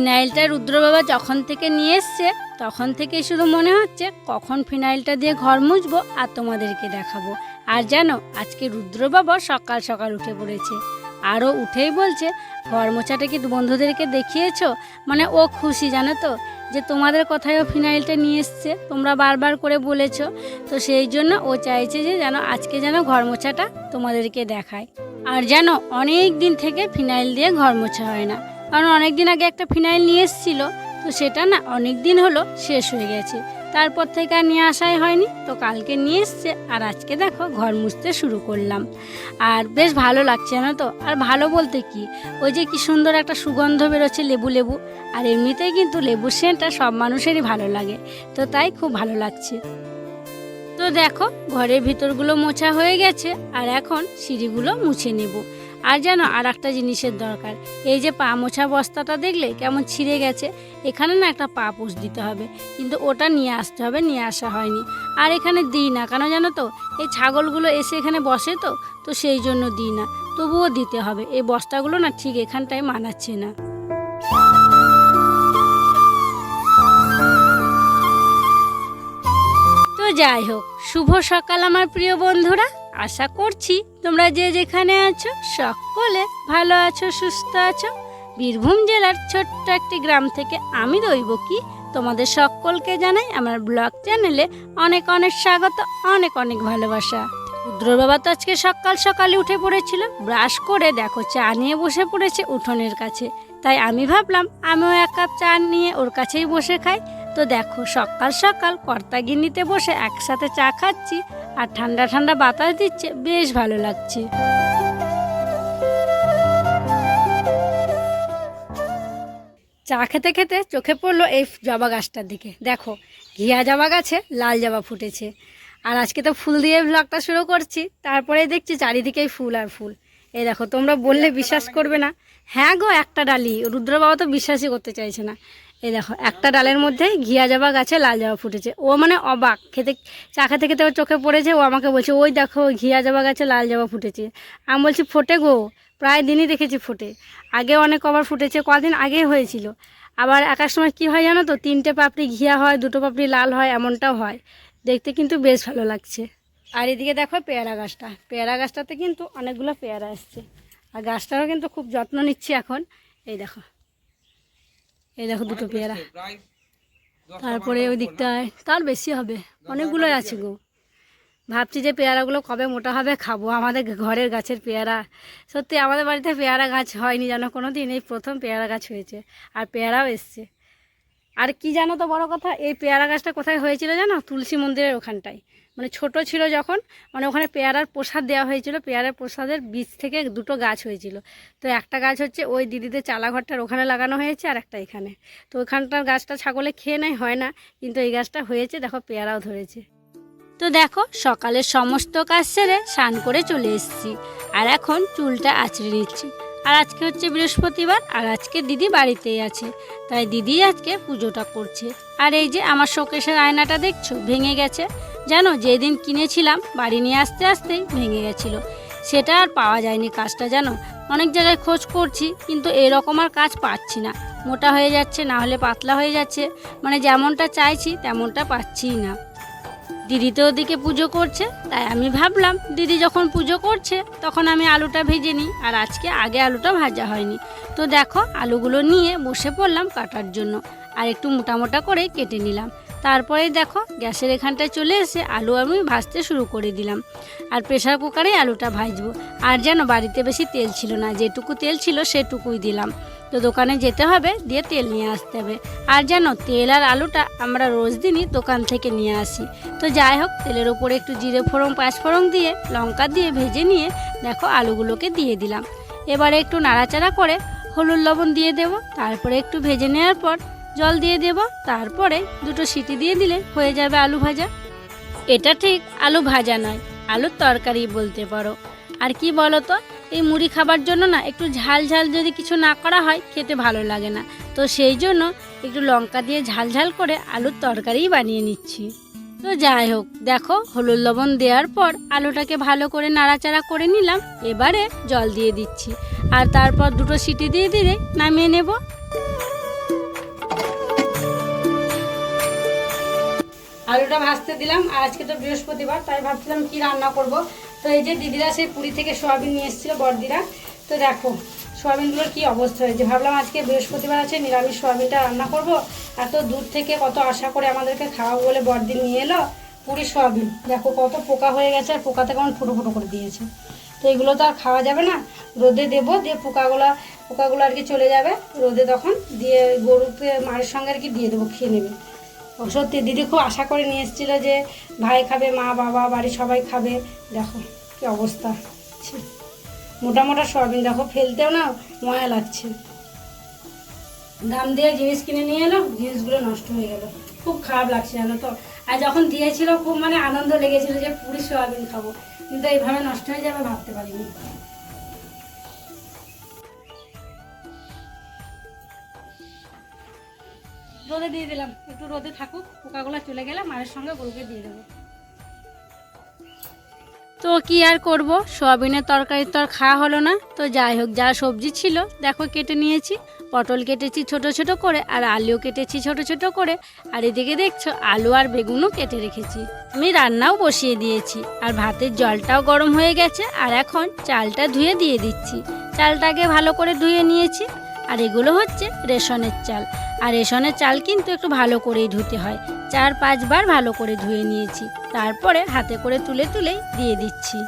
ফিনাইলটা রুদ্র বাবা যখন থেকে নিয়ে এসছে, তখন থেকে শুধু মনে হচ্ছে কখন ফিনাইলটা দিয়ে ঘর মুছবো আর তোমাদেরকে দেখাবো। আর জানো, আজকে রুদ্র বাবা সকাল সকাল উঠে পড়েছে। আরও উঠেই বলছে, ঘর মোছাটা কি বন্ধুদেরকে দেখিয়েছো? মানে ও খুশি, জানো তো, যে তোমাদের কথায় ও ফিনাইলটা নিয়ে এসছে, তোমরা বারবার করে বলেছ। তো সেই জন্য ও চাইছে যে যেন আজকে যেন ঘর মোছাটা তোমাদেরকে দেখায়। আর যেন অনেক দিন থেকে ফিনাইল দিয়ে ঘর মোছা হয় না। কারণ অনেক দিন আগে একটা ফিনাইল নিয়ে এসেছিল, তো সেটা না অনেক দিন হলো শেষ হয়ে গেছে। তারপর থেকে আর নিয়ে আসাই হয়নি, তো কালকে নিয়ে এসছে, আর আজকে দেখো ঘর মুছতে শুরু করলাম। আর বেশ ভালো লাগছে না তো, আর ভালো বলতে কি, ওই যে কি সুন্দর একটা সুগন্ধ বেরোচ্ছে লেবু লেবু, আর এমনিতেই কিন্তু লেবুর সেন্টটা সব মানুষেরই ভালো লাগে, তো তাই খুব ভালো লাগছে। তো দেখো, ঘরের ভিতরগুলো মোছা হয়ে গেছে, আর এখন সিঁড়িগুলো মুছে নেব। আর যেন আর একটা জিনিসের দরকার। এই যে পা মোছা বস্তাটা দেখলে কেমন ছিঁড়ে গেছে, এখানে না একটা পা পোষ দিতে হবে। কিন্তু ওটা নিয়ে আসতে হবে, নিয়ে আসা হয়নি। আর এখানে দিই না, কেন জানো তো? এই ছাগলগুলো এসে এখানে বসে তো তো সেই জন্য দিই না। তবুও দিতে হবে। এই বস্তাগুলো না ঠিক এখানটায় মানাচ্ছে না। তো যাই হোক, শুভ সকাল আমার প্রিয় বন্ধুরা। আশা করছি তোমরা যে যেখানে আছো সকলে ভালো আছো, সুস্থ আছো। বীরভূম জেলার ছোট্ট একটি গ্রাম থেকে আমি দইব কি? তোমাদের সকলকে জানাই আমার ব্লগ চ্যানেলে অনেক অনেক স্বাগত, অনেক অনেক ভালোবাসা। রুদ্র বাবা তো আজকে সকাল সকালে উঠে পড়েছিল, ব্রাশ করে দেখো, চা নিয়ে বসে পড়েছে উঠোনের কাছে। তাই আমি ভাবলাম, আমিও এক কাপ চা নিয়ে ওর কাছেই বসে খাই। তো দেখো সকাল সকাল কর্তাগিন্নিতে বসে একসাথে চা খাচ্ছি আর ঠান্ডা ঠান্ডা বাতাস দিচ্ছে বেশ ভালো লাগছে। চা খেতে খেতে চোখে পড়ল এই জবা গাছটার দিকে। দেখো ঘিয়া জবা গাছে লাল জবা ফুটেছে। আর আজকে তো ফুল দিয়ে ব্লগটা শুরু করছি তারপরে দেখছি চারিদিকেই ফুল আর ফুল। এই দেখো তোমরা বললে বিশ্বাস করবে না। হ্যাঁ গো একটা ডালি। রুদ্র বাবা তো বিশ্বাসই করতে চাইছে না। এই দেখো, একটা ডালের মধ্যে ঘিয়া জবা গাছে লাল জবা ফুটেছে। ও মানে অবাক, খেতে, চা খেতে খেতে ওর চোখে পড়েছে, ও আমাকে বলছে, ওই দেখো ঘিয়া জবা গাছে লাল জবা ফুটেছে। আমি বলছি, ফোটে গো, প্রায় দিনই দেখেছি ফোটে। আগে অনেক কবার ফুটেছে, কদিন আগে হয়েছিল। আবার একার সময় কী হয় জানো তো, তিনটে পাপড়ি ঘিয়া হয়, দুটো পাপড়ি লাল হয়, এমনটাও হয়। দেখতে কিন্তু বেশ ভালো লাগছে। আর এদিকে দেখো পেয়ারা গাছটা। পেয়ারা গাছটাতে কিন্তু অনেকগুলো পেয়ারা আসছে আর গাছটারও কিন্তু খুব যত্ন নিচ্ছি এখন। এই দেখো। এই দেখো দুটো পেয়ারা। তারপরে ওই দিকটায় তার বেশি হবে। অনেকগুলোই আছে গো। ভাবছি যে পেয়ারাগুলো কবে মোটা হবে খাব। আমাদের ঘরের গাছের পেয়ারা। সত্যি আমাদের বাড়িতে পেয়ারা গাছ হয়নি যেন। কোনো দিন এই প্রথম পেয়ারা গাছ হয়েছে। আর পেয়ারাও এসছে। আর কি জানো তো বড় কথা, এই পেয়ারা গাছটা কোথায় হয়েছিল জানো? তুলসী মন্দিরের ওখানটায়। মানে ছোট ছিল যখন মানে ওখানে পেয়ারার প্রসাদ দেওয়া হয়েছিল, পেয়ারার প্রসাদের বীজ থেকে দুটো গাছ হয়েছিল। তো একটা গাছ হচ্ছে ওই দিদিদের চালাঘরটার ওখানে লাগানো হয়েছে আর একটা এখানে। তো ওখানটার গাছটা ছাগলে খেয়ে নেয়, হয় না, কিন্তু এই গাছটা হয়েছে, দেখো পেয়ারাও ধরেছে। তো দেখো, সকালের সমস্ত কাজ সেরে স্নান করে চলে এসেছি। আর এখন চুলটা আঁচড়ে নিচ্ছি। আর আজকে হচ্ছে বৃহস্পতিবার, আর আজকে দিদি বাড়িতেই আছে। তাই দিদি আজকে পুজোটা করছে। আর এই যে আমার শোকেশের আয়নাটা দেখছ? ভেঙে গেছে। জানো, যেদিন কিনেছিলাম, বাড়ি নিয়ে আসতে আসতেই ভেঙে গেছিল। সেটা আর পাওয়া যায়নি কাজটা, জানো? অনেক জায়গায় খোঁজ করছি, কিন্তু এরকম আর কাজ পাচ্ছি না। মোটা হয়ে যাচ্ছে, না হলে পাতলা হয়ে যাচ্ছে। মানে যেমনটা চাইছি, তেমনটা পাচ্ছিই না। দিদি তো ওদিকে পুজো করছে, তাই আমি ভাবলাম দিদি যখন পুজো করছে তখন আমি আলুটা ভেজে নিই, আর আজকে আগে আলুটা ভাজা হয়নি। তো দেখো, আলুগুলো নিয়ে বসে পড়লাম কাটার জন্য, আর একটু মোটা মোটা করে কেটে নিলাম। তারপরে দেখো, গ্যাসের এখানটায় চলে এসে আলু আমি ভাজতে শুরু করে দিলাম, আর প্রেশার কুকারে আলুটা ভাজবো। আর যেন বাড়িতে বেশি তেল ছিল না, যেটুকু তেল ছিল সেটুকুই দিলাম। তো দোকানে যেতে হবে, দিয়ে তেল নিয়ে আসতে হবে। আর যেন তেল আর আলুটা আমরা রোজ দিনই দোকান থেকে নিয়ে আসি। তো যাই হোক, তেলের উপরে একটু জিরে ফোড়ন, পাঁচ ফোড়ন দিয়ে, লঙ্কা দিয়ে ভেজে নিয়ে দেখো আলুগুলোকে দিয়ে দিলাম। এবারে একটু নাড়াচাড়া করে হলুদ লবণ দিয়ে দেব, তারপরে একটু ভেজে নেওয়ার পর জল দিয়ে দেব, তারপরে দুটো সিটি দিয়ে দিলে হয়ে যাবে আলু ভাজা। এটা ঠিক আলু ভাজা নয়, আলুর তরকারি বলতে পারো। আর কি বলো তো? এই মুড়ি খাবার জন্য না একটু ঝাল ঝাল যদি কিছু না করা হয়, খেতে ভালো লাগে না। তো সেই জন্য একটু লঙ্কা দিয়ে ঝাল ঝাল করে আলুর তরকারিই বানিয়ে নিচ্ছি। তো যাই হোক, দেখো হলুদ লবণ দেওয়ার পর আলুটাকে ভালো করে নাড়াচাড়া করে নিলাম, এবারে জল দিয়ে দিচ্ছি। আর তারপর দুটো সিটি দিয়ে দিলে নামিয়ে নেব। আলুটা ভাজতে দিলাম, আর আজকে তো বৃহস্পতিবার, তাই ভাবছিলাম কি রান্না করব। তো এই যে দিদিরা সেই পুরী থেকে সোয়াবিন নিয়ে এসেছিল, বড়দিরা, তো দেখো সোয়াবিনগুলোর কী অবস্থা হয়েছে। ভাবলাম আজকে বৃহস্পতিবার আছে, নিরামিষ সোয়াবিনটা রান্না করব। এত দূর থেকে কত আশা করে আমাদেরকে খাওয়াবো বলে বড়দিন নিয়ে এলো পুরী সোয়াবিন। দেখো কত পোকা হয়ে গেছে আর পোকাতে কেমন ফুটো ফুটো করে দিয়েছে। তো এগুলো তো আর খাওয়া যাবে না। রোদে দেবো, দিয়ে পোকাগুলো পোকাগুলো আর কি চলে যাবে। রোদে তখন দিয়ে গরুকে মায়ের সঙ্গে আর কি দিয়ে দেবো, খেয়ে নেবে। সত্যি, দিদি খুব আশা করে নিয়ে এসেছিল যে ভাই খাবে, মা, বাবা, বাড়ির সবাই খাবে। দেখো কি অবস্থা। মোটা মোটা সয়াবিন, দেখো ফেলতেও না ময়া লাগছে। দাম দিয়ে জিনিস কিনে নিয়ে এলো, জিনিসগুলো নষ্ট হয়ে গেল। খুব খারাপ লাগছে জানো তো। আর যখন দিয়েছিল, খুব মানে আনন্দ লেগেছিল যে পুরি সোয়াবিন খাব। কিন্তু এইভাবে নষ্ট হয়ে যাবে ভাবতে পারিনি। রোদে দিয়ে দিলাম। একটু রোদে থাকুক পোকাগুলো চলে গেলে মায়ের সঙ্গে গরুকে দিয়ে দেবো। তো কি আর করব? সোয়াবিনের তরকারি তো আর খাওয়া হলো না। তো যাই হোক, যা সবজি ছিল, দেখো কেটে নিয়েছি। পটল কেটেছি ছোট ছোট করে, আর আলুও কেটেছি ছোট ছোট করে। আর এদিকে দেখছ, আলু আর বেগুনও কেটে রেখেছি। আমি রান্নাও বসিয়ে দিয়েছি, আর ভাতের জলটাও গরম হয়ে গেছে। আর এখন চালটা ধুয়ে দিয়ে দিচ্ছি। চালটাকে ভালো করে ধুয়ে নিয়েছি। আর এগুলো হচ্ছে রেশনের চাল। আর রেশনের চাল কিন্তু একটু ভালো করেই ধুতে হয়। চার পাঁচবার ভালো করে ধুয়ে নিয়েছি। তারপরে হাতে করে তুলে তুলেই দিয়ে দিচ্ছি।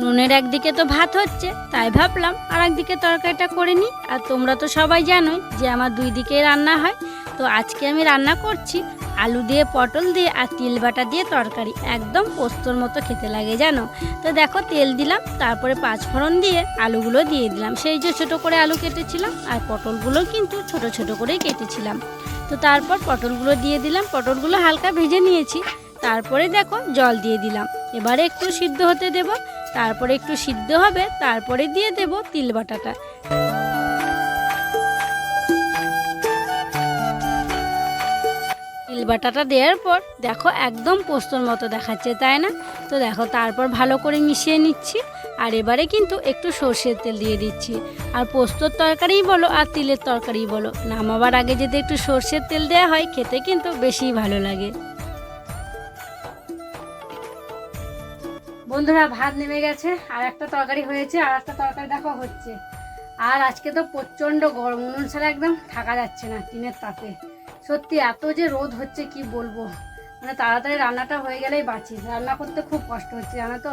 নুনের একদিকে তো ভাত হচ্ছে, তাই ভাবলাম আর একদিকে তরকারিটা করে নিই। আর তোমরা তো সবাই জানোই যে আমার দুই দিকে রান্না হয়। তো আজকে আমি রান্না করছি আলু দিয়ে, পটল দিয়ে আর তিল বাটা দিয়ে তরকারি। একদম পোস্তর মতো খেতে লাগে জানো? তো দেখো, তেল দিলাম, তারপরে পাঁচ ফোড়ন দিয়ে আলুগুলো দিয়ে দিলাম। সেই যে ছোট করে আলু কেটেছিলাম, আর পটলগুলো কিন্তু ছোট ছোট করেই কেটেছিলাম। তো তারপর পটলগুলো দিয়ে দিলাম, পটলগুলো হালকা ভেজে নিয়েছি। তারপরে দেখো, জল দিয়ে দিলাম। এবারে একটু সিদ্ধ হতে দেব, তারপরে একটু সিদ্ধ হবে, তারপরে দিয়ে দেব তিল বাটাটা। তিল বাটাটা দেওয়ার পর দেখো একদম পোস্তর মতো দেখাচ্ছে, তাই না? তো দেখো তারপর ভালো করে মিশিয়ে নিচ্ছি, আর এবারে কিন্তু একটু সর্ষের তেল দিয়ে দিচ্ছি। আর পোস্তর তরকারিই বলো আর তিলের তরকারি বলো, নামাবার আগে যদি একটু সর্ষের তেল দেওয়া হয়, খেতে কিন্তু বেশি ভালো লাগে। বন্ধুরা, ভাত নেমে গেছে, আর একটা তরকারি হয়েছে, আর একটা তরকারি দেখো হচ্ছে। আর আজকে তো প্রচণ্ড গরম, উনুন ছাড়া একদম থাকা যাচ্ছে না, টিনের তাপে। সত্যি এত যে রোদ হচ্ছে কি বলব? মানে তাড়াতাড়ি রান্নাটা হয়ে গেলেই বাঁচি। রান্না করতে খুব কষ্ট হচ্ছে জানো তো?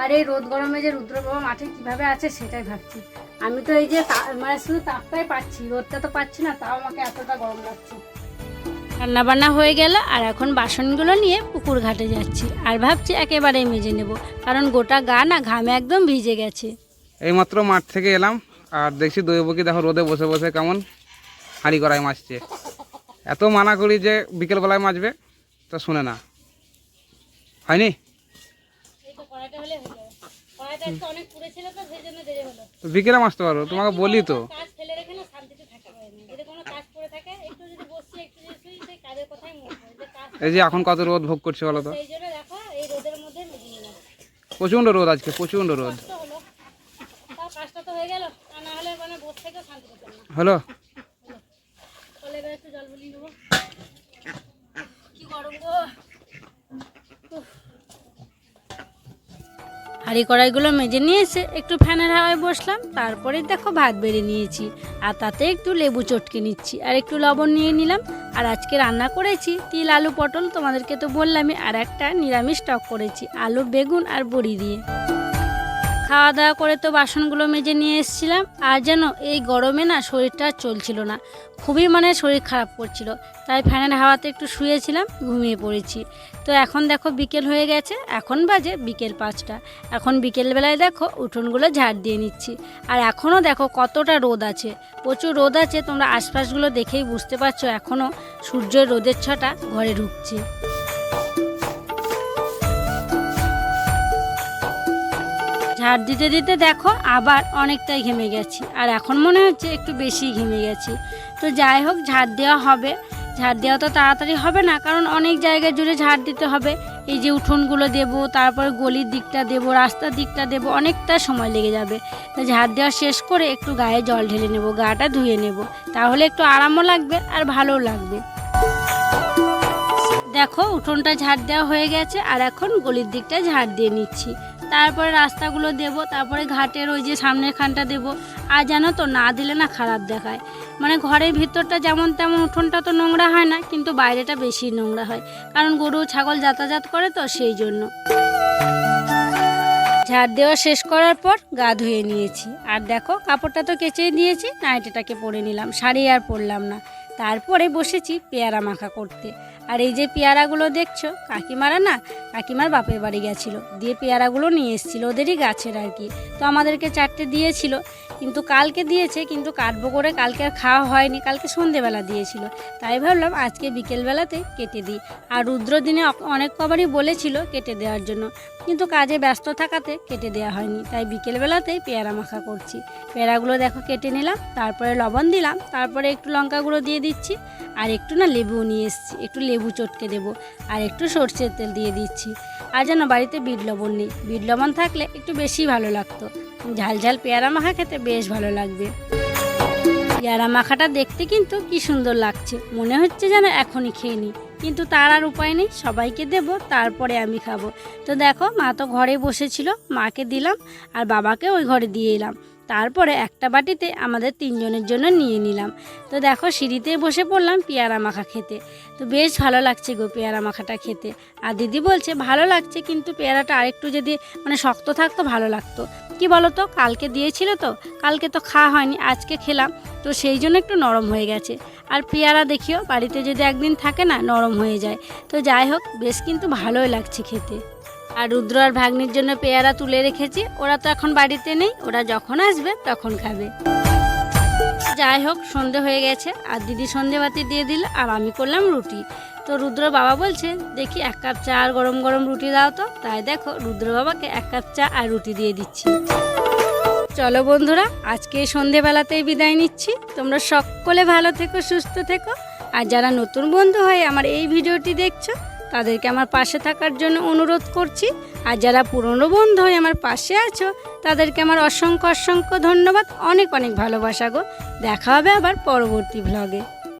আর এই রোদ গরমে যে রুদ্রবাবা মাঠে কীভাবে আছে সেটাই ভাবছি। আমি তো এই যে মানে শুধু তাপটাই পাচ্ছি রোদটা তো পাচ্ছি না তাও আমাকে এতটা গরম লাগছে। রান্না বান্না হয়ে গেল আর এখন বাসনগুলো নিয়ে পুকুর ঘাটে যাচ্ছি। আর ভাবছি একেবারে মেজে নেব কারণ গোটা গা না ঘামে একদম ভিজে গেছে। এইমাত্র মাঠ থেকে এলাম আর দেখছি দইবকি দেখো রোদে বসে বসে কেমন হাঁড়ি করায় মাছছে। এত মানা করি যে বিকেলবেলায় মাছবে তো শুনে না। হয়নি? হয়ে বিকেলে মাছতে পারো তোমাকে বলি তো। এই যে এখন কত রোদ ভোগ করছে বলো তো? প্রচণ্ড রোদ আজকে প্রচণ্ড রোদ। হলো তাও কাজটা তো হয়ে গেল আর না হলে মানে বসে থেকেও শান্তি পেতাম না হলো চলে এবার একটু জল বলিয়ে দেবো কি গরম গো হাঁড়ি কড়াইগুলো মেজে নিয়ে এসে একটু ফ্যানের হাওয়ায় বসলাম, তারপরে দেখো ভাত বেড়ে নিয়েছি, আর তাতে একটু লেবু চটকে নিচ্ছি, আর একটু লবণ নিয়ে নিলাম, আর আজকে রান্না করেছি তিল, আলু, পটল, তোমাদেরকে তো বললামই, আর একটা নিরামিষ টক করেছি, আলু, বেগুন, আর বড়ি দিয়ে। খাওয়া দাওয়া করে তো বাসনগুলো মেজে নিয়ে এসেছিলাম। আর যেন এই গরমে না শরীরটা চলছিল না। খুবই মানে শরীর খারাপ করছিল। তাই ফ্যানের হাওয়াতে একটু শুয়েছিলাম, ঘুমিয়ে পড়েছি। তো এখন দেখো বিকেল হয়ে গেছে, এখন বাজে বিকেল পাঁচটা। এখন বিকেলবেলায় দেখো উঠোনগুলো ঝাড় দিয়ে নিচ্ছি। আর এখনও দেখো কতটা রোদ আছে। প্রচুর রোদ আছে, তোমরা আশপাশগুলো দেখেই বুঝতে পারছ এখনও সূর্যের রোদের ছটা ঘরে ঢুকছে। ঝাড় দিতে দিতে দেখো আবার অনেকটাই ঘেমে গেছি। আর এখন মনে হচ্ছে একটু বেশি ঘেমে গেছি। তো যাই হোক, ঝাড় দেওয়া হবে। ঝাড় দেওয়া তো তাড়াতাড়ি হবে না, কারণ অনেক জায়গায় জুড়ে ঝাড় দিতে হবে। এই যে উঠোনগুলো দেব, তারপর গলির দিকটা দেব, রাস্তার দিকটা দেব, অনেকটা সময় লেগে যাবে। তো ঝাড় দেওয়া শেষ করে একটু গায়ে জল ঢেলে নেব, গাটা ধুয়ে নেব। তাহলে একটু আরামও লাগবে আর ভালোও লাগবে। দেখো, উঠোনটা ঝাড় দেওয়া হয়ে গেছে, আর এখন গলির দিকটা ঝাড় দিয়ে নিচ্ছি। তারপরে রাস্তাগুলো দেব, তারপরে ঘাটের ওই যে সামনের খানটা দেব। আর জানো তো, না দিলে না খারাপ দেখায়। মানে ঘরের ভিতরটা যেমন তেমন, উঠোনটা তো নোংরা হয় না, কিন্তু বাইরেটা বেশি নোংরা হয়। কারণ গরু, ছাগল যাতায়াত করে তো সেই জন্য। ঝাড় দেওয়া শেষ করার পর গা ধুয়ে নিয়েছি। আর দেখো, কাপড়টা তো কেচেই দিয়েছি নাইটিটাকে পরে নিলাম। শাড়ি আর পরলাম না। তারপরে বসেছি পেয়ারা মাখা করতে। আর এই যে পেয়ারাগুলো দেখছ, কাকিমারা না, কাকিমার বাপের বাড়ি গেছিল। দিয়ে পেয়ারাগুলো নিয়ে এসেছিল ওদেরই গাছের আর কি। তো আমাদেরকে চারটে দিয়েছিল। কিন্তু কালকে দিয়েছে, কিন্তু কাটবো করে কালকে আর খাওয়া হয়নি, কালকে সন্ধেবেলা দিয়েছিল। তাই ভাবলাম আজকে বিকেলবেলাতে কেটে দিই। আর রুদ্র দিনে অনেক কবারই বলেছিল কেটে দেওয়ার জন্য। কিন্তু কাজে ব্যস্ত থাকাতে কেটে দেওয়া হয়নি। তাই বিকেলবেলাতেই পেয়ারা মাখা করছি। পেয়ারাগুলো দেখো কেটে নিলাম, তারপরে লবণ দিলাম, তারপরে একটু লঙ্কা গুঁড়ো দিয়ে দিচ্ছি। আর একটু না লেবু নিয়ে এসেছি, একটু লেবু চটকে দেবো। আর একটু সর্ষের তেল দিয়ে দিচ্ছি। আর যেন বাড়িতে বিট লবণ নেই। বিট লবণ থাকলে একটু বেশি ভালো লাগতো। ঝাল ঝাল পেয়ারা মাখা খেতে বেশ ভালো লাগবে। পেয়ারা মাখাটা দেখতে কিন্তু কি সুন্দর লাগছে। মনে হচ্ছে যেন এখনই খেয়ে নিই। কিন্তু তার আর উপায় নেই, সবাইকে দেব, তারপরে আমি খাব। তো দেখো, মা তো ঘরে বসেছিল, মাকে দিলাম আর বাবাকে ওই ঘরে দিয়ে এলাম। তারপরে একটা বাটিতে আমাদের তিনজনের জন্য নিয়ে নিলাম। তো দেখো, সিঁড়িতে বসে পড়লাম পেয়ারা মাখা খেতে। তো বেশ ভালো লাগছে গো পেয়ারা মাখাটা খেতে। আর দিদি বলছে, ভালো লাগছে, কিন্তু পেয়ারাটা আরেকটু যদি মানে শক্ত থাকতো, ভালো লাগতো। কি বলো তো কালকে দিয়েছিল তো, কালকে তো খাওয়া হয়নি, আজকে খেলাম, তো সেই জন্য একটু নরম হয়ে গেছে। আর পেয়ারা দেখিও, বাড়িতে যদি একদিন থাকে না, নরম হয়ে যায়। তো যাই হোক, বেশ কিন্তু ভালোই লাগছে খেতে। আর রুদ্র আর ভাগ্নির জন্য পেয়ারা তুলে রেখেছি, ওরা তো এখন বাড়িতে নেই, ওরা যখন আসবে তখন খাবে। যাই হোক, সন্ধে হয়ে গেছে, আর দিদি সন্ধে বাতি দিয়ে দিল, আর আমি করলাম রুটি। তো রুদ্র বাবা বলছে, দেখি এক কাপ চা আর গরম গরম রুটি দাও তো। তাই দেখো, রুদ্র বাবাকে এক কাপ চা আর রুটি দিয়ে দিচ্ছি। চলো বন্ধুরা, আজকে সন্ধেবেলাতেই বিদায় নিচ্ছি। তোমরা সকলে ভালো থেকো, সুস্থ থেকো। আর যারা নতুন বন্ধু হয়ে আমার এই ভিডিওটি দেখছ, তাদেরকে আমার পাশে থাকার জন্য অনুরোধ করছি। আর যারা পুরনো বন্ধু হয়ে আমার পাশে আছো, তাদেরকে আমার অসংখ্য অসংখ্য ধন্যবাদ। অনেক অনেক ভালোবাসা গো। দেখা হবে আবার পরবর্তী ভ্লগে